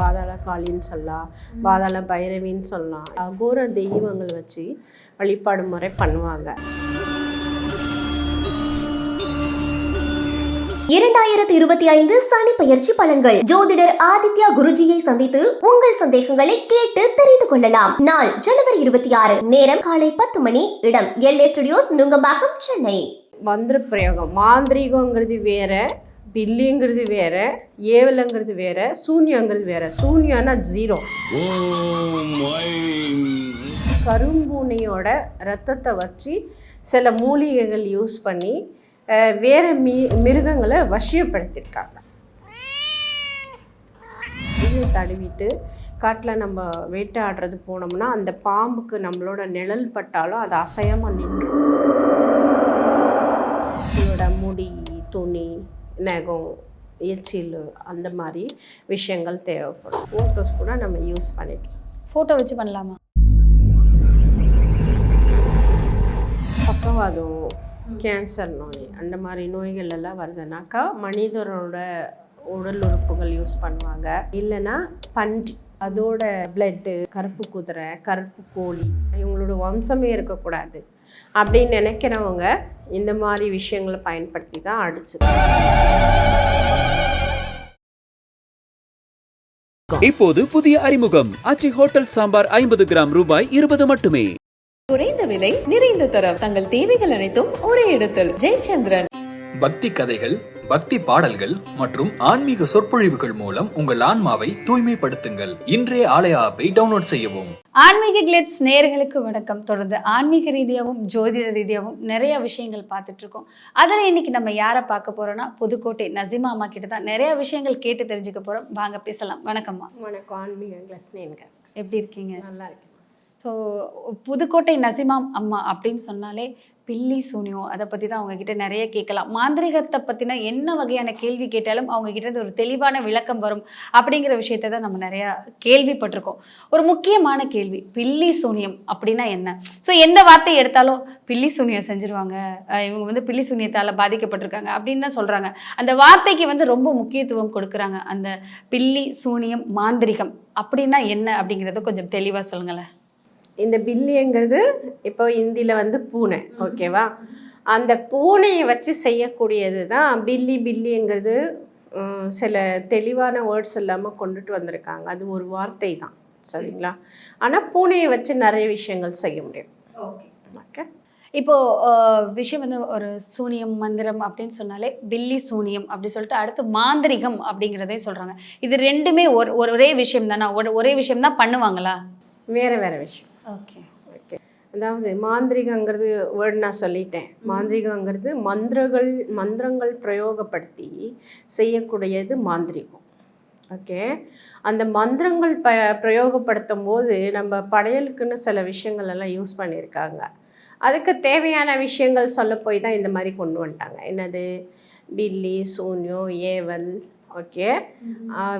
பாதாள காளின்னு சொல்லலாம் பாதாள பைரவின்னு சொல்லலாம் அகோர தெய்வங்கள் வச்சு வழிபாடு முறை பண்ணுவாங்க. இரண்டாயிரத்தி இருபத்தி ஐந்து சனி பெயர்ச்சி பலன்கள். ஜோதிடர் ஆதித்யா குருஜியை சந்தித்து உங்கள் சந்தேகங்களை கேட்டு தெரிந்து கொள்ளலாம். நாள் ஜனவரி இருபத்தி ஆறு நேரம் காலை பத்து மணி இடம் எல்ஏ ஸ்டுடியோஸ் நுங்கம்பாக்கம் சென்னை. மந்திர பிரயோகம் மாந்திரீகங்கிறது வேற. பில்லிங்கிறது வேற ஏவலங்கிறது வேற சூன்யங்கிறது வேற. சூன்யம்னா ஜீரோ. கரும்பூனையோட ரத்தத்தை வச்சு சில மூலிகைகள் யூஸ் பண்ணி வேற மீ மிருகங்களை வசியப்படுத்தியிருக்காங்க. தடவிட்டு காட்டில் நம்ம வேட்டையாடுறது போனோம்னா அந்த பாம்புக்கு நம்மளோட நிழல் பட்டாலும் அது அசையாமல் நின்று இதோட முடி துணி நகம் எச்சில் அந்த மாதிரி விஷயங்கள் தேவைப்படும். ஃபோட்டோஸ் கூட நம்ம யூஸ் பண்ணிக்கலாம். ஃபோட்டோ வச்சு பண்ணலாமா? பக்கவாதம் கேன்சர் நோய் அந்த மாதிரி நோய்கள் எல்லாம் வருதுனாக்கா மனிதரோட உடல் உறுப்புகள் யூஸ் பண்ணுவாங்க. இல்லைன்னா பன்றி அதோட பிளட்டு கருப்பு குதிரை கருப்பு கோழி இவங்களோட வம்சமே இருக்கக்கூடாது. அப்படின்னு நினைக்கிறவங்க இந்த மாதிரி விஷயங்களை பயன்படுத்தி தான் அடிச்சு இப்போது புதிய அறிமுகம். அச்சி ஹோட்டல் சாம்பார் ஐம்பது கிராம் ரூபாய் இருபது மட்டுமே. குறைந்த விலை நிறைந்த தரம். தங்கள் தேவைகள் அனைத்தும் ஒரே இடத்தில். ஜெயச்சந்திரன். பக்தி கதைகள் பக்தி பாடல்கள் மற்றும் ஆன்மீக சொற்பொழிவுகள் மூலம் உங்கள் ஆன்மாவை தூய்மைப்படுத்துங்கள். இன்றைய ஆலய ஆப்பை டவுன்லோட் செய்யவும். ஆன்மீக கிளிட்ஸ் நேயர்களுக்கு வணக்கம். தொடர்ந்து ஆன்மீக ரீதியாகவும் ஜோதிட ரீதியாகவும் நிறைய விஷயங்கள் பார்த்துட்டு இருக்கோம். அதில் இன்னைக்கு நம்ம யாரை பார்க்க போறோம்னா புதுக்கோட்டை நசிமா அம்மா கிட்ட தான் நிறைய விஷயங்கள் கேட்டு தெரிஞ்சுக்க போறோம். வாங்க பேசலாம். வணக்கம்மா வணக்கம். ஆன்மீக கிளஸ்னேன்க எப்படி இருக்கீங்க? நல்லா இருக்கேன். ஸோ புதுக்கோட்டை நசிமாம் அம்மா அப்படின்னு சொன்னாலே பில்லி சூனியம் அதை பற்றி தான் அவங்கக்கிட்ட நிறைய கேட்கலாம். மாந்திரிகத்தை பற்றின என்ன வகையான கேள்வி கேட்டாலும் அவங்கக்கிட்ட ஒரு தெளிவான விளக்கம் வரும் அப்படிங்கிற விஷயத்தை தான் நம்ம நிறையா கேள்விப்பட்டிருக்கோம். ஒரு முக்கியமான கேள்வி பில்லி சூனியம் அப்படின்னா என்ன? ஸோ எந்த வார்த்தை எடுத்தாலும் பில்லி சூனியம் செஞ்சுருவாங்க. இவங்க வந்து பில்லி சூனியத்தால் பாதிக்கப்பட்டிருக்காங்க அப்படின்னு தான் சொல்கிறாங்க அந்த வார்த்தைக்கு வந்து ரொம்ப முக்கியத்துவம் கொடுக்குறாங்க அந்த பில்லி சூனியம் மாந்திரிகம் அப்படின்னா என்ன அப்படிங்கிறத கொஞ்சம் தெளிவாக சொல்லுங்களேன். இந்த பில்லிங்கிறது இப்போ இந்தியில் வந்து பூனை ஓகேவா? அந்த பூனையை வச்சு செய்யக்கூடியது தான் பில்லி பில்லிங்கிறது சில தெளிவான வேர்ட்ஸ் இல்லாமல் கொண்டுட்டு வந்திருக்காங்க. அது ஒரு வார்த்தை தான் சரிங்களா? ஆனால் பூனையை வச்சு நிறைய விஷயங்கள் செய்ய முடியும். ஓகே. இப்போ அஹ், விஷயம் வந்து ஒரு சூனியம் மந்திரம் அப்படின்னு சொன்னாலே பில்லி சூனியம் அப்படி சொல்லிட்டு அடுத்து மாந்திரிகம் அப்படிங்கிறதையும் சொல்றாங்க. இது ரெண்டுமே ஒரு ஒரு- ஒரே விஷயம் தானா? ஒரே விஷயம் தான் பண்ணுவாங்களா? வேறு வேறு விஷயம். ஓகே ஓகே அதாவது மாந்திரிகங்கிறது வேர்டு நான் சொல்லிட்டேன். மாந்திரிகங்கிறது மந்திரங்கள் மந்திரங்கள் பிரயோகப்படுத்தி செய்யக்கூடியது மாந்திரிகம். ஓகே அந்த மந்திரங்கள் ப பிரயோகப்படுத்தும் போது நம்ம படையலுக்குன்னு சில விஷயங்கள் எல்லாம் யூஸ் பண்ணியிருக்காங்க. அதுக்கு தேவையான விஷயங்கள் சொல்ல போய் தான் இந்த மாதிரி கொண்டு வந்துட்டாங்க. என்னது? பில்லி சூன்யம் ஏவல் ஓகே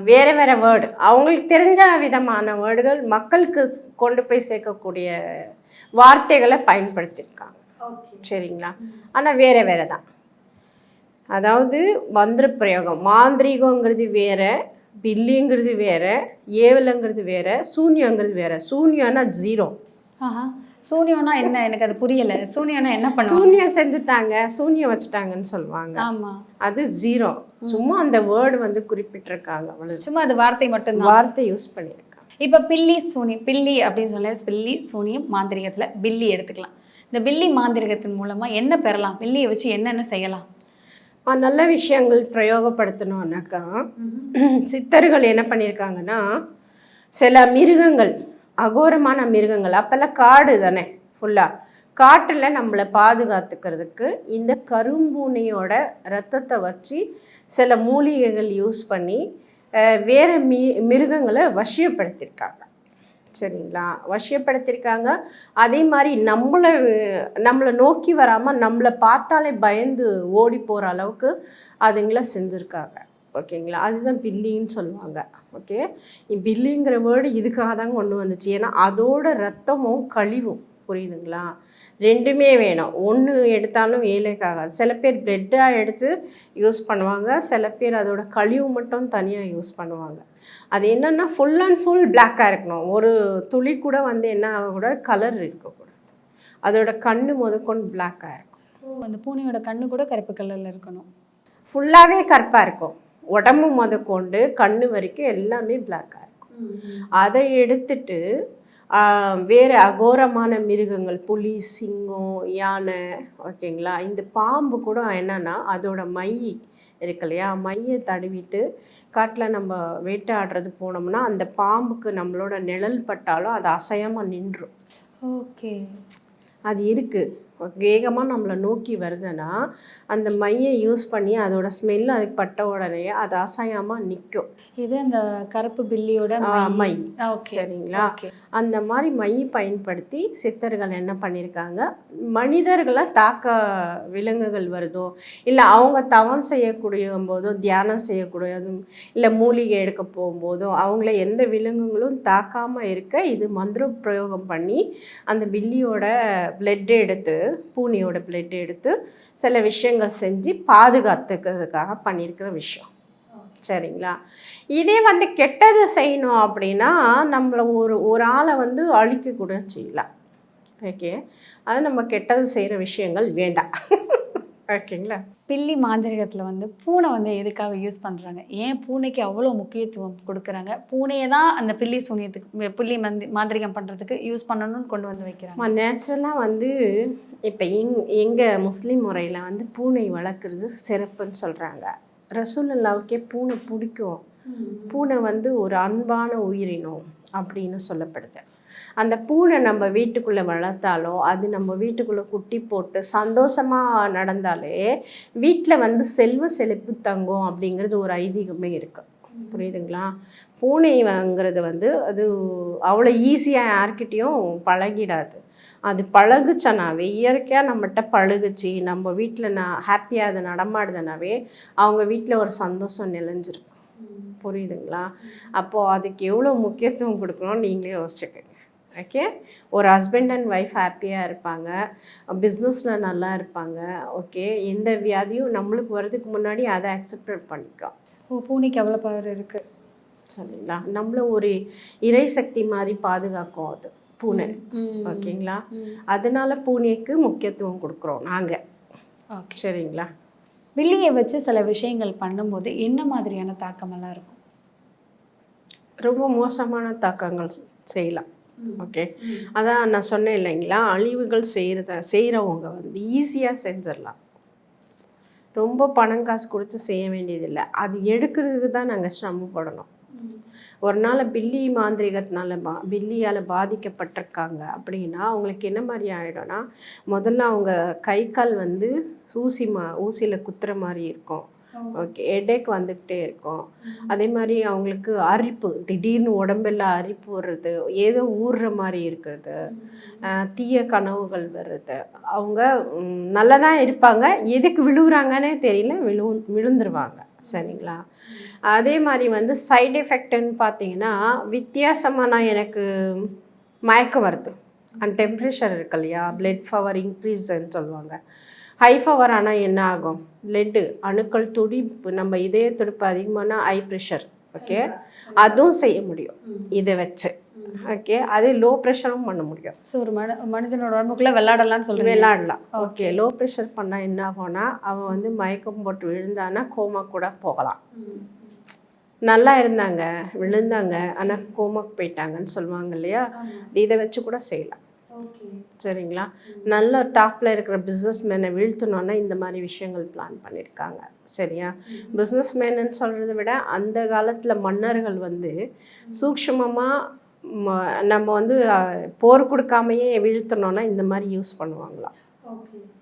வேறு வேறு வேர்டு அவங்களுக்கு தெரிஞ்ச விதமான வேர்டுகள் மக்களுக்கு கொண்டு போய் சேர்க்கக்கூடிய வார்த்தைகளை பயன்படுத்தியிருக்காங்க. சரிங்களா? ஆனால் வேறு வேறு தான் அதாவது மந்திர பிரயோகம். மாந்திரீகங்கிறது வேற பில்லிங்கிறது வேற ஏவலங்கிறது வேற சூன்யங்கிறது வேற. சூன்யம்னா ஜீரோ ஆஹா. சூனியம்னா என்ன? எனக்கு அது புரியல. சூனியம்னா என்ன பண்ணுவாங்க? சூன்யம் செஞ்சுட்டாங்க. சூன்யம் வச்சுட்டாங்கன்னு சொல்லுவாங்க. ஆமா. அது ஜீரோ சும்மா அந்த வேர்டு வந்து குறிப்பிட்டிருக்காங்க அவ்வளவு. சும்மா அது வார்த்தை மட்டும்தான். வார்த்தை யூஸ் பண்ணியிருக்காங்க. இப்போ பில்லி சூனியம் பில்லி அப்படின்னு சொன்னா பில்லி சூனியம் மாந்திரிகத்துல பில்லி எடுத்துக்கலாம். இந்த பில்லி மாந்திரிகத்தின் மூலமா என்ன பெறலாம்? பில்லியை வச்சு என்னென்ன செய்யலாம்? நல்ல விஷயங்கள் பிரயோகப்படுத்தணும்னாக்கா சித்தர்கள் என்ன பண்ணியிருக்காங்கன்னா சில மிருகங்கள் அகோரமான மிருகங்கள். அப்போல்லாம் காடு தானே ஃபுல்லாக காட்டில் நம்மளை பாதுகாத்துக்கிறதுக்கு இந்த கரும்பூனையோட ரத்தத்தை வச்சு சில மூலிகைகள் யூஸ் பண்ணி வேறு மீ மிருகங்களை வசியப்படுத்தியிருக்காங்க. சரிங்களா? வசியப்படுத்தியிருக்காங்க. அதே மாதிரி நம்மளை நம்மளை நோக்கி வராமல் நம்மளை பார்த்தாலே பயந்து ஓடி போகிற அளவுக்கு அதுங்கள செஞ்சுருக்காங்க. ஓகேங்களா? அதுதான் பில்லின்னு சொல்லுவாங்க. ஓகே பில்லிங்கிற வேர்டு இதுக்காக தான் கொண்டு வந்துச்சு. ஏன்னா அதோட ரத்தமும் கழிவும். புரியுதுங்களா? ரெண்டுமே வேணும். ஒன்று எடுத்தாலும் வேலைக்காகாது சில பேர் பிரெட்டாக எடுத்து யூஸ் பண்ணுவாங்க. சில பேர் அதோட கழிவு மட்டும் தனியாக யூஸ் பண்ணுவாங்க. அது என்னென்னா ஃபுல் அண்ட் ஃபுல் பிளாக்காக இருக்கணும். ஒரு துளி கூட வந்து என்ன ஆகக்கூடாது? கலர் இருக்கக்கூடாது. அதோட கண்ணு முதற்கொண்டு பிளாக்காக இருக்கும். அந்த பூனையோட கண்ணு கூட கருப்பு கலர்ல இருக்கணும். ஃபுல்லாகவே கருப்பாக இருக்கும். உடம்பு முதற்கொண்டு கண்ணு வரைக்கும் எல்லாமே பிளாக்காக இருக்கும். அதை எடுத்துட்டு வேற அகோரமான மிருகங்கள் புலி சிங்கம் யானை ஓகேங்களா? இந்த பாம்பு கூட என்னன்னா அதோட மை இருக்கு இல்லையா? மையை தடவிட்டு காட்டில் நம்ம வேட்டையாடுறது போனோம்னா அந்த பாம்புக்கு நம்மளோட நிழல் பட்டாலும் அது அசையாமல் நின்றும். ஓகே. அது இருக்குது வேகமாக நம்மளை நோக்கி வருதுன்னா அந்த மையை யூஸ் பண்ணி அதோட ஸ்மெல் அதுக்கு பட்ட உடனே அது அசையாமல் நிற்கும் இது அந்த கருப்பு பில்லியோட மை. ஓகே. சரிங்களா? ஓகே. அந்த மாதிரி மை பயன்படுத்தி சித்தர்கள் என்ன பண்ணியிருக்காங்க மனிதர்களை தாக்க விலங்குகள் வருதோ இல்லை அவங்க தவம் செய்யக்கூடிய போதோ தியானம் செய்யக்கூடியதும் இல்லை மூலிகை எடுக்க போகும்போதோ அவங்கள எந்த விலங்குகளும் தாக்காமல் இருக்க இது மந்திர பிரயோகம் பண்ணி அந்த பில்லியோட பிளட் எடுத்து பூனியோட பிளட் எடுத்து சில விஷயங்கள் செஞ்சு பாதுகாத்துக்கிறதுக்காக பண்ணியிருக்கிற விஷயம். சரிங்களா? இதே வந்து கெட்டது செய்யணும் அப்படின்னா நம்மளை ஒரு ஒரு ஆளை வந்து அழிக்க கூட செய்யலாம். ஓகே? அது நம்ம கெட்டது செய்கிற விஷயங்கள் வேண்டாம். ஓகேங்களா? பில்லி மாந்திரிகத்தில் வந்து பூனை வந்து எதுக்காக யூஸ் பண்ணுறாங்க ஏன் பூனைக்கு அவ்வளோ முக்கியத்துவம் கொடுக்குறாங்க? பூனையை தான் அந்த பில்லி சூனியத்துக்கு பில்லி மந்தி மாந்திரிகம் பண்ணுறதுக்கு யூஸ் பண்ணணும்னு கொண்டு வந்து வைக்கிறாங்க. நேச்சுரலாக வந்து இப்போ எங் எங்கள் முஸ்லீம் முறையில் வந்து பூனை வளர்க்குறது சிறப்புன்னு சொல்கிறாங்க ரசூலுல்லாவுக்கே பூனை பிடிக்கும். பூனை வந்து ஒரு அன்பான உயிரினம் அப்படின்னு சொல்லப்படுது. அந்த பூனை நம்ம வீட்டுக்குள்ளே வளர்த்தாலோ அது நம்ம வீட்டுக்குள்ளே குட்டி போட்டு சந்தோஷமாக நடந்தாலே வீட்டில் வந்து செல்வ செழிப்பு தங்கும் அப்படிங்கிறது ஒரு ஐதீகமே இருக்குது புரியுதுங்களா? பூனைங்கிறது வந்து அது அவ்வளோ ஈஸியாக யார்கிட்டேயும் பழகிடாது. அது பழகுச்சனாவே இயற்கையாக நம்மகிட்ட பழகுச்சு நம்ம வீட்டில் நான் ஹாப்பியாக அது நடமாடுதுனாவே அவங்க வீட்டில் ஒரு சந்தோஷம் நிலைஞ்சிருக்கும். புரியுதுங்களா? அப்போது அதுக்கு எவ்வளோ முக்கியத்துவம் கொடுக்கணும்னு நீங்களே யோசிச்சுக்கோங்க. ஓகே? ஒரு ஹஸ்பண்ட் அண்ட் ஒய்ஃப் ஹாப்பியாக இருப்பாங்க பிஸ்னஸில் நல்லா இருப்பாங்க ஓகே? எந்த வியாதியும் நம்மளுக்கு வர்றதுக்கு முன்னாடி அதை அக்செப்ட் பண்ணிக்கோ. ஓ பூனைக்கு எவ்வளோ பவர் இருக்குது சரிங்களா? நம்மள ஒரு இறை சக்தி மாதிரி பாதுகாக்கும் அது. பூனை. ஓகேங்களா? அதனால பூனைக்கு முக்கியத்துவம் கொடுக்குறோம் நாங்கள் சரிங்களா? பில்லியை வச்சு சில விஷயங்கள் பண்ணும்போது என்ன மாதிரியான தாக்கமெல்லாம் இருக்கும்? ரொம்ப மோசமான தாக்கங்கள் செய்யலாம். ஓகே? அதான் நான் சொன்னேன் இல்லைங்களா? அழிவுகள் செய்கிறத செய்கிறவங்க வந்து ஈஸியாக செஞ்சிடலாம். ரொம்ப பணம் காசு கொடுத்து செய்ய வேண்டியதில்லை. அது எடுக்கிறதுக்கு தான் நாங்கள் சிரமப்படணும். ஒரு நாள் பில்லி மாந்திரிகத்தினால பா பில்லியால் பாதிக்கப்பட்டிருக்காங்க அப்படின்னா அவங்களுக்கு என்ன மாதிரி ஆகிடும்னா முதல்ல அவங்க கை கால் வந்து ஊசி மா ஊசியில் குத்துற மாதிரி இருக்கும். ஓகே ஹெடேக் வந்துக்கிட்டே இருக்கும். அதே மாதிரி அவங்களுக்கு அரிப்பு திடீர்னு உடம்பெல்லாம் அரிப்பு வர்றது ஏதோ ஊறுற மாதிரி இருக்கிறது தீய கனவுகள் வர்றது. அவங்க நல்லா தான் இருப்பாங்க. எதுக்கு விழுகுறாங்கன்னே தெரியல விழு விழுந்துருவாங்க. சரிங்களா? அதே மாதிரி வந்து சைடு எஃபெக்ட்னு பார்த்தீங்கன்னா வித்தியாசமாக நான் எனக்கு மயக்கம் வருது. அண்ட் டெம்பரேச்சர் இருக்கு இல்லையா? பிளட் பவர் இன்க்ரீஸ்ன்னு சொல்லுவாங்க. ஹை பவர் ஆனால் என்ன ஆகும்? பிளட்டு அணுக்கள் துடிப்பு நம்ம இதய துடிப்பு அதிகமான ஹை ப்ரெஷர் ஓகே அதுவும் செய்ய முடியும். இதை வச்சு ஓகே அதே லோ ப்ரெஷரும் பண்ண முடியும். ஸோ ஒரு மன மனிதனோட உடம்புக்குள்ள விளையாடலாம்னு சொல்றீங்க. விளையாடலாம். ஓகே லோ ப்ரெஷர் பண்ணால் என்ன ஆகும்னா அவன் வந்து மயக்கம் போட்டு விழுந்தானா கோமா கூட போகலாம். நல்லா இருந்தாங்க விழுந்தாங்க ஆனால் கோமாக்கு போயிட்டாங்கன்னு சொல்லுவாங்க இல்லையா? இதை வச்சு கூட செய்யலாம். சரிங்களா? நல்ல டாப்பில் இருக்கிற பிஸ்னஸ் மேனை வீழ்த்தணுன்னா இந்த மாதிரி விஷயங்கள் பிளான் பண்ணியிருக்காங்க. சரியா? பிஸ்னஸ் மேனுன்னு சொல்கிறத விட அந்த காலத்தில் மன்னர்கள் வந்து சூக்ஷ்மமாக நம்ம வந்து போர் கொடுக்காமையே வீழ்த்தணும்னா இந்த மாதிரி யூஸ் பண்ணுவாங்களாம்.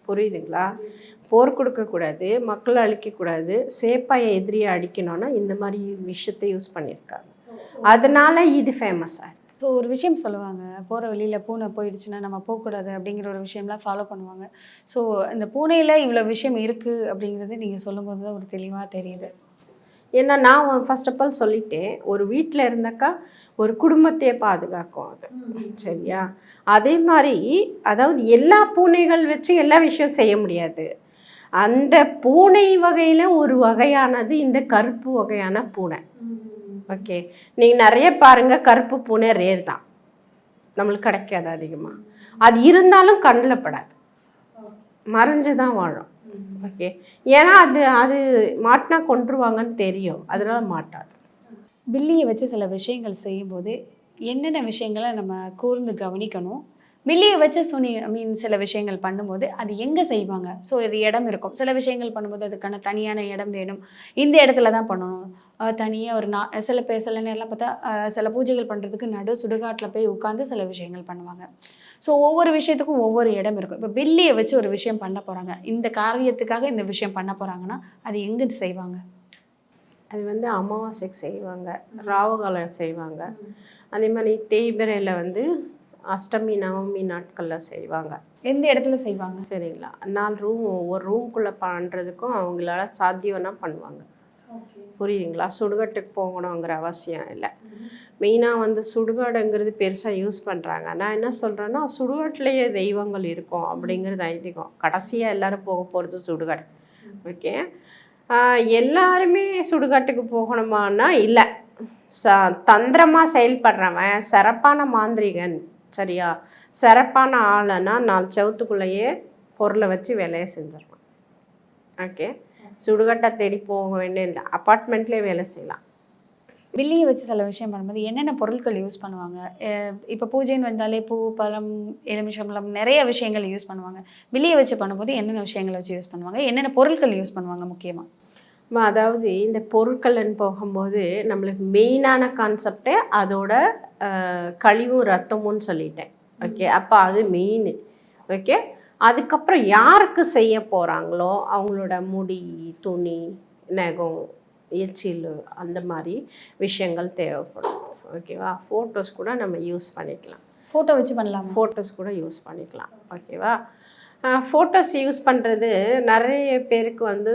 புரியுதுங்களா? போர் கொடுக்கக்கூடாது மக்களை அழிக்கக்கூடாது சேப்பாயை எதிரியை அடிக்கணும்னா இந்த மாதிரி விஷயத்தை யூஸ் பண்ணியிருக்காங்க. அதனால இது ஃபேமஸாக ஸோ ஒரு விஷயம் சொல்லுவாங்க போகிற வழியில் பூனை போயிடுச்சுன்னா நம்ம போகக்கூடாது அப்படிங்கிற ஒரு விஷயம்லாம் ஃபாலோ பண்ணுவாங்க. ஸோ இந்த பூனையில் இவ்வளோ விஷயம் இருக்குது அப்படிங்கிறது நீங்கள் சொல்லும்போது தான் ஒரு தெளிவாக தெரியுது. ஏன்னா நான் ஃபர்ஸ்ட் ஆஃப் ஆல் சொல்லிட்டேன் ஒரு வீட்டில் இருந்தாக்கா ஒரு குடும்பத்தையே பாதுகாக்கும் அது. சரியா? அதே மாதிரி அதாவது எல்லா பூனைகள் வச்சு எல்லா விஷயம் செய்ய முடியாது. அந்த பூனை வகையில் ஒரு வகையானது இந்த கருப்பு வகையான பூனை. ஓகே. நீங்கள் நிறைய பாருங்கள் கருப்பு பூனை ரேர் தான். நம்மளுக்கு கிடைக்காது அதிகமாக அது இருந்தாலும் கண்ணில் படாது. மறைஞ்சு தான் வாழும். ஓகே. ஏன்னா அது அது மாட்டினா கொண்டுருவாங்கன்னு தெரியும். அதனால் மாட்டாது. பில்லியை வச்சு சில விஷயங்கள் செய்யும்போது என்னென்ன விஷயங்களை நம்ம கூர்ந்து கவனிக்கணும்? பில்லியை வச்சு சுனி ஐ மீன் சில விஷயங்கள் பண்ணும்போது அது எங்கே செய்வாங்க? ஸோ ஒரு இடம் இருக்கும். சில விஷயங்கள் பண்ணும்போது அதுக்கான தனியான இடம் வேணும். இந்த இடத்துல தான் பண்ணணும். தனியாக ஒரு நா சில பேர் சில நேரம்லாம் பார்த்தா சில பூஜைகள் பண்ணுறதுக்கு நடு சுடுகாட்டில் போய் உட்காந்து சில விஷயங்கள் பண்ணுவாங்க. ஸோ ஒவ்வொரு விஷயத்துக்கும் ஒவ்வொரு இடம் இருக்கும். இப்போ பில்லியை வச்சு ஒரு விஷயம் பண்ண போகிறாங்க இந்த காரியத்துக்காக இந்த விஷயம் பண்ண போகிறாங்கன்னா அது எங்கே செய்வாங்க? அது வந்து அமாவாசைக்கு செய்வாங்க. ராவகாலம் செய்வாங்க. அதே மாதிரி தேய்பிரையில் வந்து அஷ்டமி நவமி நாட்களில் செய்வாங்க. எந்த இடத்துல செய்வாங்க? சரிங்களா? நாலு ரூம் ஒரு ரூம்குள்ளே பண்ணுறதுக்கும் அவங்களால சாத்தியம்னா பண்ணுவாங்க. புரியுதுங்களா? சுடுகாட்டுக்கு போகணுங்கிற அவசியம் இல்லை. மெயினாக வந்து சுடுகாடுங்கிறது பெருசாக யூஸ் பண்ணுறாங்க நான் என்ன சொல்கிறேன்னா சுடுகாட்டிலேயே தெய்வங்கள் இருக்கும் அப்படிங்கிறது ஐதீகம். கடைசியாக எல்லாரும் போக போகிறது சுடுகாடு. ஓகே. எல்லாருமே சுடுகாட்டுக்கு போகணுமான்னா இல்லை. ச தந்திரமாக செயல்படுறவன் சிறப்பான மாந்திரிகன் சரியா? சிறப்பான ஆளுன்னா நாலு செவத்துக்குள்ளேயே பொருளை வச்சு வேலையை செஞ்சிடலாம். ஓகே? சுடுகாட்டை தேடி போக வேண்டிய இல்லை அப்பார்ட்மெண்ட்லேயே வேலை செய்யலாம். பில்லியை வச்சு சில விஷயம் பண்ணும்போது என்னென்ன பொருட்கள் யூஸ் பண்ணுவாங்க? இப்போ பூஜைன்னு வந்தாலே பூ பழம் எலுமிச்சம்பழம் நிறைய விஷயங்கள் யூஸ் பண்ணுவாங்க. பில்லியை வச்சு பண்ணும்போது என்னென்ன விஷயங்கள் வச்சு யூஸ் பண்ணுவாங்க? என்னென்ன பொருட்கள் யூஸ் பண்ணுவாங்க முக்கியமாக அதாவது இந்த பொருட்கள்னு போகும்போது நம்மளுக்கு மெயினான கான்செப்டே அதோட கழிவும் ரத்தமும்னு சொல்லிட்டேன். ஓகே? அப்போ அது மெயின் ஓகே? அதுக்கப்புறம் யாருக்கு செய்ய போகிறாங்களோ அவங்களோட முடி துணி நகம் எச்சில் அந்த மாதிரி விஷயங்கள் தேவைப்படும். ஓகேவா? ஃபோட்டோஸ் கூட நம்ம யூஸ் பண்ணிக்கலாம். ஃபோட்டோ வச்சு பண்ணலாமா? ஃபோட்டோஸ் கூட யூஸ் பண்ணிக்கலாம். ஓகேவா? ஃபோட்டோஸ் யூஸ் பண்ணுறது நிறைய பேருக்கு வந்து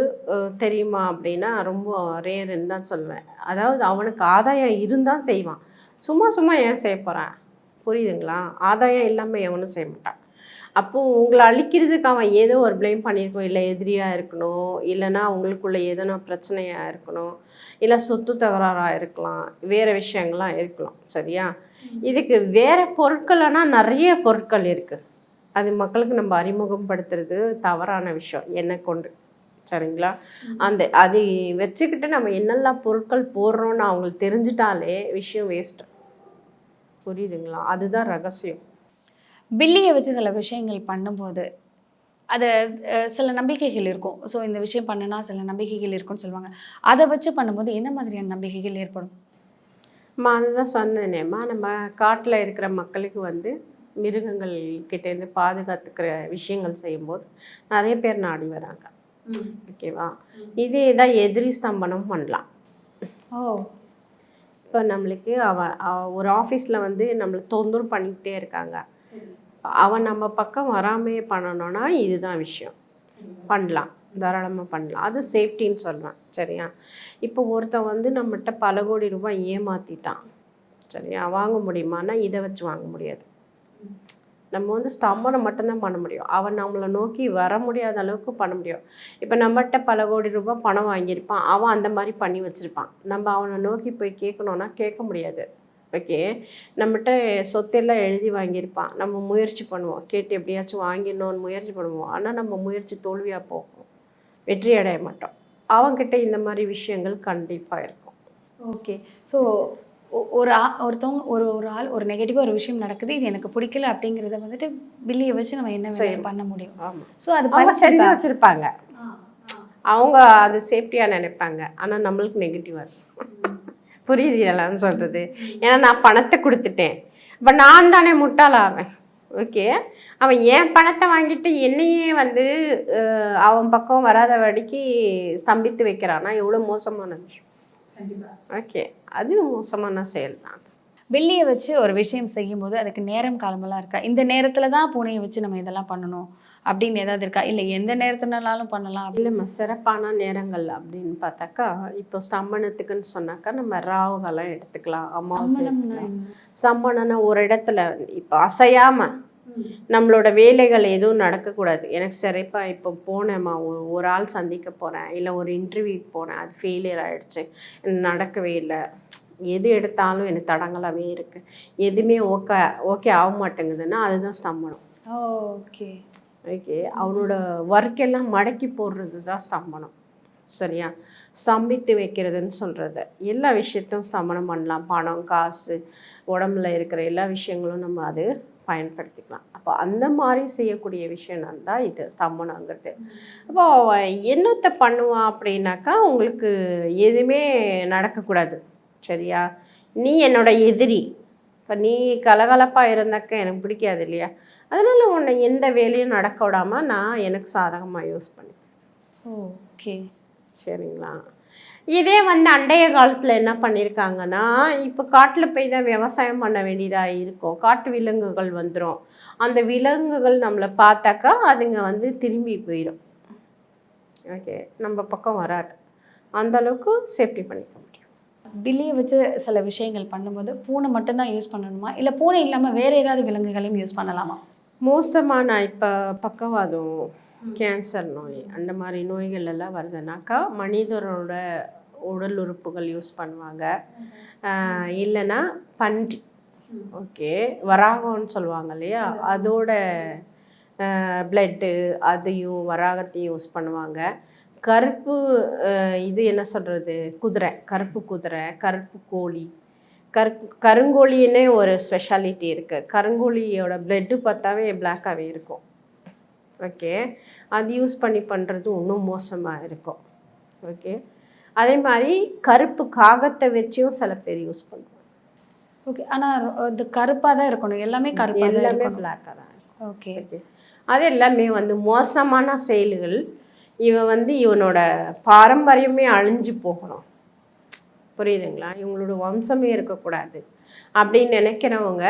தெரியுமா அப்படின்னா ரொம்ப ரேருன்னு தான் சொல்லுவேன் அதாவது அவனுக்கு ஆதாயம் இருந்தால் செய்வான். சும்மா சும்மா ஏன் செய்ய போகிறான் புரியுதுங்களா? ஆதாயம் இல்லாமல் எவனும் செய்ய மாட்டான் அப்போது உங்களை அழிக்கிறதுக்கு அவன் ஏதோ ஒரு ப்ளேம் பண்ணியிருக்கணும் இல்லை எதிரியாக இருக்கணும். இல்லைன்னா அவங்களுக்குள்ள எதனா பிரச்சனையாக இருக்கணும். இல்லை சொத்து தகராறாக இருக்கலாம். வேறு விஷயங்கள்லாம் இருக்கலாம். சரியா? இதுக்கு வேறு பொருட்கள்னா நிறைய பொருட்கள் இருக்குது அது மக்களுக்கு நம்ம அறிமுகப்படுத்துறது தவறான விஷயம். என்னை கொண்டு. சரிங்களா? அந்த அது வச்சுக்கிட்டு நம்ம என்னெல்லாம் பொருட்கள் போடுறோன்னு அவங்களுக்கு தெரிஞ்சிட்டாலே விஷயம் வேஸ்ட் புரியுதுங்களா? அதுதான் ரகசியம். பில்லியை வச்சு சில விஷயங்கள் பண்ணும்போது அது சில நம்பிக்கைகள் இருக்கும். ஸோ இந்த விஷயம் பண்ணுனா சில நம்பிக்கைகள் இருக்கும்னு சொல்லுவாங்க. அதை வச்சு பண்ணும்போது என்ன மாதிரியான நம்பிக்கைகள் ஏற்படும்? அம்மா அதுதான் சொன்னேனேம்மா நம்ம காட்டில் இருக்கிற மக்களுக்கு வந்து மிருகங்கள் கிட்டேருந்து பாதுகாத்துக்கிற விஷயங்கள் செய்யும்போது நிறைய பேர் நாடி வராங்க. ஓகேவா? இதே தான் எதிரி ஸ்தம்பனம் பண்ணலாம். ஓ. இப்போ நம்மளுக்கு அவன் அவ- ஒரு ஆஃபீஸில் வந்து நம்மளை தொந்தரவு பண்ணிக்கிட்டே இருக்காங்க. அவன் நம்ம பக்கம் வராமே பண்ணணும்னா இதுதான் விஷயம். பண்ணலாம். தாராளமாக பண்ணலாம். அது சேஃப்டின்னு சொல்லுவேன் சரியா? இப்போ ஒருத்தன் வந்து நம்மகிட்ட பல கோடி ரூபாய் ஏமாற்றிட்டான் சரியா? வாங்க முடியுமானா இதை வச்சு வாங்க முடியாது. நம்ம வந்து ஸ்தம்பனம் மட்டும்தான் பண்ண முடியும். அவன் நம்மளை நோக்கி வர முடியாத அளவுக்கு பண்ண முடியும். இப்போ நம்மகிட்ட பல கோடி ரூபாய் பணம் வாங்கியிருப்பான். அவன் அந்த மாதிரி பண்ணி வச்சுருப்பான். நம்ம அவனை நோக்கி போய் கேட்கணுன்னா கேட்க முடியாது. ஓகே? நம்மகிட்ட சொத்தெல்லாம் எழுதி வாங்கியிருப்பான். நம்ம முயற்சி பண்ணுவோம். கேட்டு எப்படியாச்சும் வாங்கிடணும்னு முயற்சி பண்ணுவோம். ஆனால் நம்ம முயற்சி தோல்வியாக போகும். வெற்றி அடைய மாட்டோம். அவன்கிட்ட இந்த மாதிரி விஷயங்கள் கண்டிப்பாக இருக்கும். ஓகே. ஸோ ஒரு ஒருத்தவங்க ஒரு ஒரு ஆள் ஒரு நெகட்டிவாக ஒரு விஷயம் நடக்குது இது எனக்கு பிடிக்கல அப்படிங்கிறத வந்துட்டு பில்லியை வச்சு நம்ம என்ன வேலையை பண்ண முடியும். ஸோ அது அவங்க செஞ்சு? வச்சுருப்பாங்க. அவங்க அது சேஃப்டியாக நினைப்பாங்க. ஆனால் நம்மளுக்கு நெகட்டிவாக இருக்கும். புரியுது எல்லாம்னு சொல்கிறது ஏன்னா நான் பணத்தை கொடுத்துட்டேன். இப்போ நான் தானே முட்டாளாவேன். ஓகே? அவன் என் பணத்தை வாங்கிட்டு என்னையே வந்து அவன் பக்கம் வராத வடிக்கு ஸ்தம்பித்து வைக்கிறான்னா எவ்வளோ மோசமான விஷயம். ஓகே. அது மோசமான செயல் தான் வெள்ளியை வச்சு ஒரு விஷயம் செய்யும்போது அதுக்கு நேரம் காலமெல்லாம் இருக்கா? இந்த நேரத்தில் தான் பூனையை வச்சு நம்ம இதெல்லாம் பண்ணணும் அப்படின்னு ஏதாவது இருக்கா? இல்லை எந்த நேரத்துனாலும் பண்ணலாம் இல்லைம்மா சிறப்பான நேரங்கள் அப்படின்னு பார்த்தாக்கா இப்போ ஸ்தம்பனத்துக்குன்னு சொன்னாக்கா நம்ம ராவுகெல்லாம் எடுத்துக்கலாம் அமாவாசை? ஸ்தம்பனம்னா ஒரு இடத்துல இப்போ அசையாம நம்மளோட வேலைகள் எதுவும் நடக்கக்கூடாது. எனக்கு சிறப்பா இப்போ போனேம்மா ஒரு ஆள் சந்திக்க போகிறேன் இல்லை ஒரு இன்டர்வியூக்கு போனேன் அது ஃபெயிலியர் ஆயிடுச்சு எனக்கு நடக்கவே இல்லை. எது எடுத்தாலும் எனக்கு தடங்கலாகவே இருக்குது எதுவுமே ஓகே ஓகே ஆக மாட்டேங்குதுன்னா அதுதான் ஸ்தம்பனம். ஓகே ஓகே அவனோட ஒர்க் எல்லாம் மடக்கி போடுறது தான் ஸ்தம்பனம். சரியா? ஸ்தம்பித்து வைக்கிறதுன்னு சொல்கிறது எல்லா விஷயத்தையும் ஸ்தம்பனம் பண்ணலாம். பணம் காசு உடம்புல இருக்கிற எல்லா விஷயங்களும் நம்ம அது பயன்படுத்திக்கலாம். அப்போ அந்த மாதிரி செய்யக்கூடிய விஷயம் தான் இது ஸ்தம்பனங்கிறது அப்போ என்னத்தை பண்ணுவான் அப்படின்னாக்கா உங்களுக்கு எதுவுமே நடக்கக்கூடாது. சரியா? நீ என்னோட எதிரி. இப்போ நீ கலகலப்பாக இருந்தாக்கா எனக்கு பிடிக்காது இல்லையா? அதனால் உன்னை எந்த வேலையும் நடக்க விடாம நான் எனக்கு சாதகமாக யூஸ் பண்ணி ஓகே. சரிங்களா? இதே வந்து அண்டைய காலத்தில் என்ன பண்ணியிருக்காங்கன்னா இப்போ காட்டில் போய் தான் விவசாயம் பண்ண வேண்டியதாக இருக்கும். காட்டு விலங்குகள் வந்துடும் அந்த விலங்குகள் நம்மளை பார்த்தாக்கா அதுங்க வந்து திரும்பி போயிடும் ஓகே நம்ம பக்கம் வராது. அந்த அளவுக்கு சேஃப்டி பண்ணிக்க முடியும். பில்லியை வச்சு சில விஷயங்கள் பண்ணும்போது பூனை மட்டும்தான் யூஸ் பண்ணணுமா? இல்லை பூனை இல்லாமல் வேற ஏதாவது விலங்குகளையும் யூஸ் பண்ணலாமா? மோசமான இப்போ பக்கவாதம் கேன்சர் நோய் அந்த மாதிரி நோய்கள் எல்லாம் வருதுனாக்கா மனிதரோட உடல் உறுப்புகள் யூஸ் பண்ணுவாங்க. இல்லைன்னா பன்றி. ஓகே. வராகம்னு சொல்லுவாங்க இல்லையா? அதோட பிளட்டு அதையும் வராகத்தையும் யூஸ் பண்ணுவாங்க. கருப்பு இது என்ன சொல்கிறது குதிரை. கருப்பு குதிரை கருப்பு கோழி. கரு கருங்கோழின்னே ஒரு ஸ்பெஷாலிட்டி இருக்குது கருங்கோழியோட பிளட்டு பார்த்தாவே பிளாக்காகவே இருக்கும். ஓகே. அது யூஸ் பண்ணி பண்ணுறது இன்னும் மோசமாக இருக்கும். ஓகே. அதே மாதிரி கருப்பு காகத்தை வச்சும் சில பேர் யூஸ் பண்ணுவாங்க. ஓகே ஆனால் இது கருப்பாக தான் இருக்கணும். எல்லாமே கருப்பாக தான் எல்லாமே பிளாக்காக தான் ஓகே அது எல்லாமே வந்து மோசமான செயல்கள். இவன் வந்து இவனோட பாரம்பரியமே அழிஞ்சு போகணும். புரியுதுங்களா? இவங்களோட வம்சமே இருக்கக்கூடாது. அப்படின்னு நினைக்கிறவங்க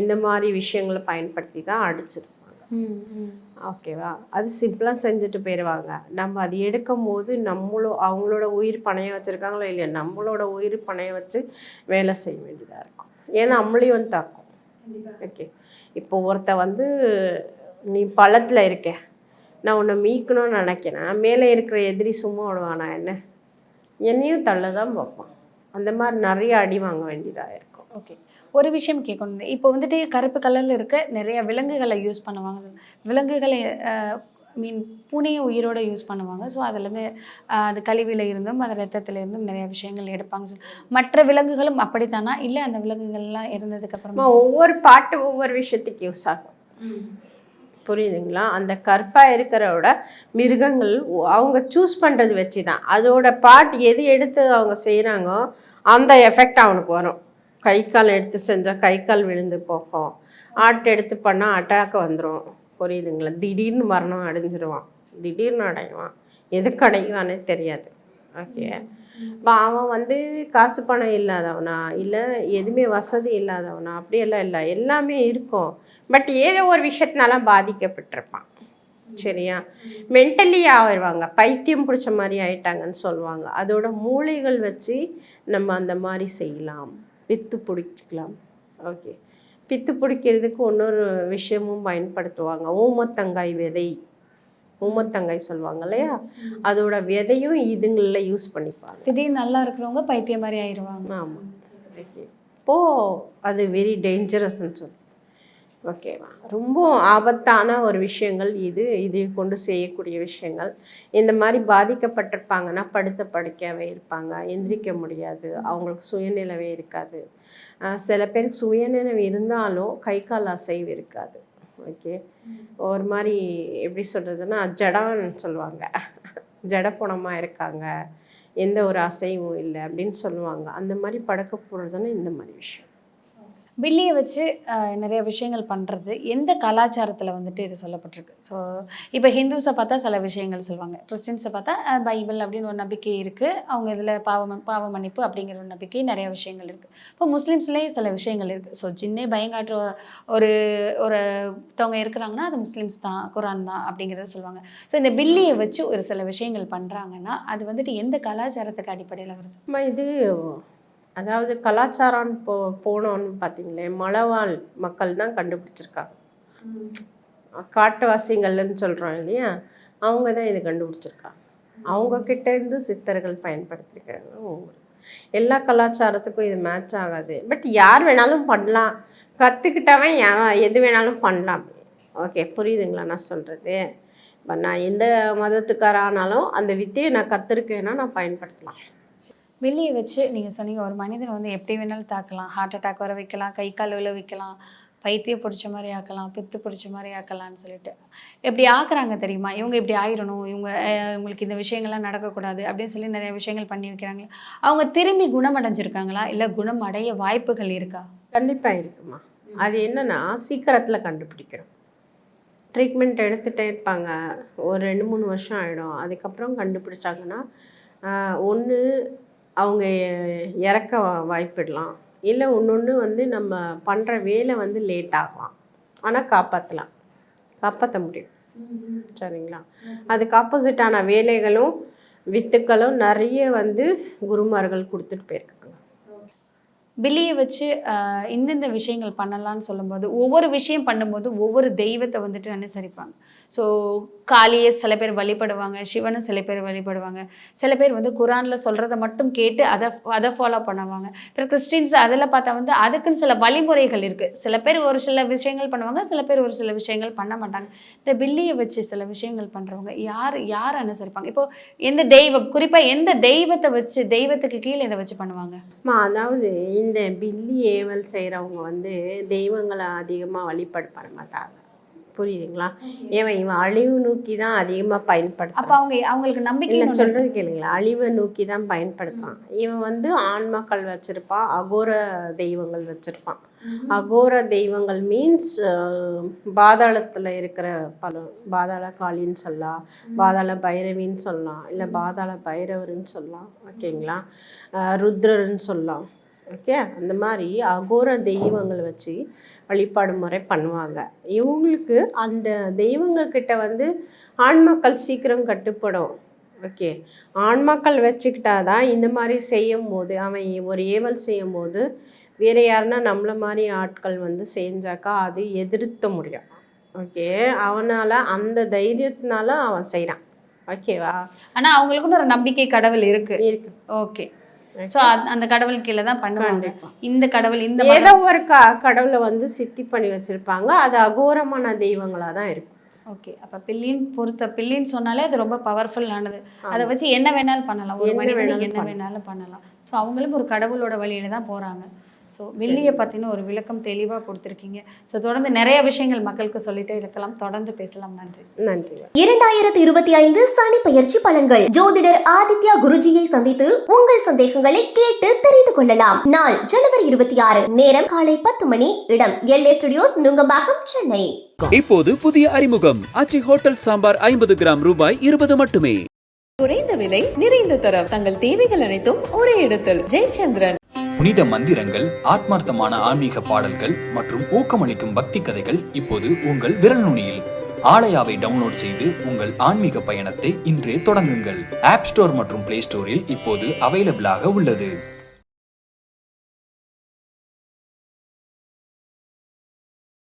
இந்த மாதிரி விஷயங்களை பயன்படுத்தி தான் அடிச்சிருப்பாங்க. ஓகேவா அது சிம்பிளாக செஞ்சுட்டு போயிடுவாங்க நம்ம அது எடுக்கும் போது நம்மளும் அவங்களோட உயிர் பணைய வச்சுருக்காங்களோ இல்லையா நம்மளோட உயிர் பணைய வச்சு வேலை செய்ய வேண்டியதாக இருக்கும். ஏன்னா நம்மளையும் வந்து தாக்கும். ஓகே இப்போ ஒருத்த வந்து நீ பழத்தில் இருக்க. நான் உன்னை மீட்கணும்னு நினைக்கிறேன் மேலே இருக்கிற எதிரி சும்மா விடுவானா என்ன? என்னையும் தள்ள தான் பார்ப்பான். அந்த மாதிரி நிறைய அடி வாங்க வேண்டியதாக இருக்கும். ஓகே ஒரு விஷயம் கேட்கணும். இப்போ வந்துட்டு கருப்பு கலரில் இருக்க நிறைய விலங்குகளை யூஸ் பண்ணுவாங்க. விலங்குகளை மீன் பூனையை உயிரோட யூஸ் பண்ணுவாங்க. ஸோ அதுலேருந்து அது கழிவில் இருந்தும் அது ரத்தத்துல இருந்தும் நிறைய விஷயங்கள் எடுப்பாங்க. ஸோ மற்ற விலங்குகளும் அப்படித்தானா? இல்லை அந்த விலங்குகள்லாம் இருந்ததுக்கப்புறமா ஒவ்வொரு பாட்டு ஒவ்வொரு விஷயத்துக்கு யூஸ் ஆகும். புரியுதுங்களா? அந்த கற்பாக இருக்கிறவோட மிருகங்கள் அவங்க சூஸ் பண்ணுறது வச்சு தான் அதோட பாட் எது எடுத்து அவங்க செய்கிறாங்கோ அந்த எஃபெக்ட் அவனுக்கு வரும். கை கால் எடுத்து செஞ்சால் கை கால் விழுந்து போகும். ஆட்டை எடுத்து பண்ணால் அட்டாக் வந்துடும் புரியுதுங்களா? திடீர்னு மரணம் அடைஞ்சிருவான். திடீர்னு அடைவான். எதுக்கு அடைவானே தெரியாது. ஓகே இப்போ அவன் வந்து காசு பணம் இல்லாதவனா? இல்லை எதுவுமே வசதி இல்லாதவனா? அப்படியெல்லாம் இல்லை. எல்லாமே இருக்கும். பட் ஏதோ ஒரு விஷயத்தினால பாதிக்கப்பட்டிருப்பான். சரியா? மென்டலி ஆயிடுவாங்க. பைத்தியம் பிடிச்ச மாதிரி ஆயிட்டாங்கன்னு சொல்லுவாங்க. அதோட மூளைகள் வச்சு நம்ம அந்த மாதிரி செய்யலாம். பித்து பிடிச்சிக்கலாம். ஓகே பித்து பிடிக்கிறதுக்கு இன்னொரு விஷயமும் பயன்படுத்துவாங்க. ஓமத்தங்காய் விதை. ஊமத்தங்காய் சொல்லுவாங்க இல்லையா? அதோட விதையும் இதுங்களில் யூஸ் பண்ணிப்பாங்க. திடீர்னு நல்லா இருக்கிறவங்க பைத்தியம் மாதிரி ஆயிடுவாங்க. ஆமாம் ஓகே இப்போது அது வெரி டேஞ்சரஸ்ன்னு சொல்லி ஓகேவா ரொம்ப ஆபத்தான ஒரு விஷயங்கள் இது. இது கொண்டு செய்யக்கூடிய விஷயங்கள். இந்த மாதிரி பாதிக்கப்பட்டிருப்பாங்கன்னா படுத்த படுக்கையாகவே இருப்பாங்க. எந்திரிக்க முடியாது. அவங்களுக்கு சுயநிலவே இருக்காது. சில பேருக்கு சுயநினைவு இருந்தாலும் கை கால் அசைவு இருக்காது. ஓகே ஒரு மாதிரி எப்படி சொல்கிறதுன்னா ஜடான்னு சொல்லுவாங்க. ஜடப்புணமாக இருக்காங்க. எந்த ஒரு அசைவும் இல்லை அப்படின்னு சொல்லுவாங்க. அந்த மாதிரி படக்க போகிறதுன்னா இந்த மாதிரி விஷயம். பில்லியை வச்சு நிறைய விஷயங்கள் பண்ணுறது எந்த கலாச்சாரத்தில் வந்துட்டு இது சொல்லப்பட்டிருக்கு? ஸோ இப்போ ஹிந்துஸை பார்த்தா சில விஷயங்கள் சொல்லுவாங்க கிறிஸ்டின்ஸை பார்த்தா பைபிள் அப்படின்னு ஒரு நம்பிக்கை இருக்குது அவங்க இதில் பாவ பாவ மன்னிப்பு அப்படிங்கிற ஒரு நம்பிக்கை நிறைய விஷயங்கள் இருக்குது இப்போ முஸ்லீம்ஸ்லேயே சில விஷயங்கள் இருக்குது ஸோ ஜின்னே பயங்காட்டுற ஒரு ஒருத்தவங்க இருக்கிறாங்கன்னா அது முஸ்லீம்ஸ் தான் குரான் தான் அப்படிங்கிறத சொல்லுவாங்க ஸோ இந்த பில்லியை வச்சு ஒரு சில விஷயங்கள் பண்ணுறாங்கன்னா அது வந்துட்டு எந்த கலாச்சாரத்துக்கு அடிப்படையில் வருது? இது அதாவது கலாச்சாரம் போ போனோன்னு பார்த்தீங்களே மலவாழ் மக்கள் தான் கண்டுபிடிச்சிருக்காங்க. காட்டுவாசிங்கள்னு சொல்கிறோம் இல்லையா? அவங்க தான் இதை கண்டுபிடிச்சிருக்காங்க. அவங்க இருந்து சித்தர்கள் பயன்படுத்திருக்காங்க அவங்க எல்லா கலாச்சாரத்துக்கும் இது மேட்ச் ஆகாது. பட் யார் வேணாலும் பண்ணலாம். கற்றுக்கிட்டவன் எது வேணாலும் பண்ணலாம். ஓகே புரியுதுங்களா நான் சொல்கிறது இப்போ நான் எந்த மதத்துக்காரானாலும் அந்த வித்தியை நான் கற்றுருக்கேன்னா நான் பயன்படுத்தலாம். வெளியே வச்சு நீங்கள் சொன்னீங்க ஒரு மனிதனை வந்து எப்படி வேணாலும் தாக்கலாம். ஹார்ட் அட்டாக் வர வைக்கலாம் கை கால் விழ வைக்கலாம் பைத்தியம் பிடிச்ச மாதிரி ஆக்கலாம் பித்து பிடிச்ச மாதிரி ஆக்கலாம்னு சொல்லிட்டு. எப்படி ஆக்குறாங்க தெரியுமா? இவங்க இப்படி ஆயிரணும் இவங்க இவங்களுக்கு இந்த விஷயங்கள்லாம் நடக்கக்கூடாது அப்படின்னு சொல்லி நிறைய விஷயங்கள் பண்ணி வைக்கிறாங்க. அவங்க திரும்பி குணமடைஞ்சிருக்காங்களா? இல்லை குணம் அடைய வாய்ப்புகள் இருக்கா? கண்டிப்பாக இருக்குமா. அது என்னென்னா சீக்கிரத்தில் கண்டுபிடிக்கணும். ட்ரீட்மெண்ட் எடுத்துகிட்டே இருப்பாங்க. ஒரு ரெண்டு மூணு வருஷம் ஆகிடும் அதுக்கப்புறம் கண்டுபிடிச்சாங்கன்னா ஒன்று அவங்க இறக்க வாய்ப்பிடலாம். இல்லை ஒன்று வந்து நம்ம பண்ணுற வேலை வந்து லேட் ஆகலாம். ஆனால் காப்பாற்றலாம் காப்பாற்ற முடியும். சரிங்களா? அதுக்கு ஆப்போசிட்டான வேலைகளும் வித்துக்களும் நிறைய வந்து குருமார்கள் கொடுத்துட்டு போயிருக்கு. பில்லியை வச்சு இந்தந்த விஷயங்கள் பண்ணலாம்னு சொல்லும்போது ஒவ்வொரு விஷயம் பண்ணும்போது ஒவ்வொரு தெய்வத்தை வந்துட்டு அனுசரிப்பாங்க ஸோ காளியை சில பேர் வழிபடுவாங்க சிவனை சில பேர் வழிபடுவாங்க. சில பேர் வந்து குரானில் சொல்கிறத மட்டும் கேட்டு அதை அதை ஃபாலோ பண்ணுவாங்க. அப்புறம் கிறிஸ்டின்ஸ் அதில் பார்த்தா வந்து அதுக்குன்னு சில வழிமுறைகள் இருக்குது சில பேர் ஒரு சில விஷயங்கள் பண்ணுவாங்க சில பேர் ஒரு சில விஷயங்கள் பண்ண மாட்டாங்க. இந்த பில்லியை வச்சு சில விஷயங்கள் பண்ணுறவங்க யார் யார் அனுசரிப்பாங்க இப்போது எந்த தெய்வம் குறிப்பாக எந்த தெய்வத்தை வச்சு தெய்வத்துக்கு கீழே இதை வச்சு பண்ணுவாங்க? அதாவது இந்த பில்லி ஏவல் செய்கிறவங்க வந்து தெய்வங்களை அதிகமாக வழிபாடு பண்ண மாட்டாங்க. புரியுதுங்களா? ஏன் இவன் அழிவு நோக்கி தான் அதிகமாக அப்போ பயன்படுத்துறான் அவங்க அவங்களுக்கு நம்பிக்கை சொல்கிறது கேளுங்களா அழிவை நோக்கி தான் பயன்படுத்துறான். இவன் வந்து ஆன்மாக்கள் வச்சிருப்பான் அகோர தெய்வங்கள் வச்சிருப்பான். அகோர தெய்வங்கள் மீன்ஸ் பாதாளத்தில் இருக்கிற பல பாதாள காளின்னு சொல்லலாம் பாதாள பைரவின்னு சொல்லலாம் இல்லை பாதாள பைரவர்னு சொல்லலாம் ஓகேங்களா? ருத்ரர்னு சொல்லலாம். ஓகே? அந்த மாதிரி அகோர தெய்வங்கள் வச்சு வழிபாடு முறை பண்ணுவாங்க. இவங்களுக்கு அந்த தெய்வங்கள் கிட்ட வந்து ஆன்மாக்கள் சீக்கிரம் கட்டுப்படும். ஓகே? ஆன்மாக்கள் வச்சுக்கிட்டாதான் இந்த மாதிரி செய்யும் போது அவன் ஒரு ஏவல் செய்யும் போது வேறு யாருன்னா நம்மள மாதிரி ஆட்கள் வந்து செஞ்சாக்கா அது எதிர்த்த முடியும். ஓகே? அவனால் அந்த தைரியத்தினால அவன் செய்கிறான் ஓகேவா? ஆனா அவங்களுக்குன்னு ஒரு நம்பிக்கை கடவுள் இருக்கு. இருக்கு. ஓகே. ஸோ அந்த கடவுள் கீழே தான் பண்ணுவாங்க. இந்த கடவுள் இந்த ஏதோ ஒரு க கடவுளை வந்து சித்தி பண்ணி வச்சிருப்பாங்க. அது அகோரமான தெய்வங்களாக தான் இருக்கும். ஓகே அப்ப பில்லின் பொறுத்த பில்லின்னு சொன்னாலே அது ரொம்ப பவர்ஃபுல்லானது அதை வச்சு என்ன வேணாலும் பண்ணலாம். ஒரு மனிதனுக்கு வேணாலும் என்ன. வேணாலும் பண்ணலாம். ஸோ அவங்களும் ஒரு கடவுளோட வழியில தான் போறாங்க. ஸோ வெள்ளியை பத்தின ஒரு விளக்கம் தெளிவா கொடுத்துருக்கீங்க. ஸோ தொடர்ந்து நிறைய விஷயங்கள் மக்களுக்கு சொல்லிட்டே இருக்கலாம். தொடர்ந்து பேசலாம். நன்றி. நன்றி. இரண்டாயிரத்தி இருபத்தி ஐந்து சனி பெயர்ச்சி பலன்கள். ஜோதிடர் ஆதித்யா குருஜியை சந்தித்து உங்கள் சந்தேகங்களை கேட்டு தெரிந்து கொள்ளலாம். நாள் ஜனவரி இருபத்தி ஆறு நேரம் காலை பத்து மணி இடம் எல்ஏ ஸ்டுடியோஸ் நுங்கம்பாக்கம் சென்னை. இப்போது புதிய அறிமுகம். ஆச்சி ஹோட்டல் சாம்பார் ஐம்பது கிராம் ரூபாய் இருபது மட்டுமே. குறைந்த விலை நிறைந்த தரம். தங்கள் தேவைகள் அனைத்தும் ஒரே இடத்தில். ஜெயச்சந்திரன். புனித மந்திரங்கள் ஆத்மார்த்தமான ஆன்மீக பாடல்கள் மற்றும் ஊக்கமளிக்கும் பக்தி கதைகள் இப்போது உங்கள் விரல் நுனியில். ஆலயாவை டவுன்லோட் செய்து உங்கள் ஆன்மீக பயணத்தை இன்றே தொடங்குங்கள். ஆப் ஸ்டோர் மற்றும் பிளே ஸ்டோரில் இப்போது அவைலபிளாக உள்ளது.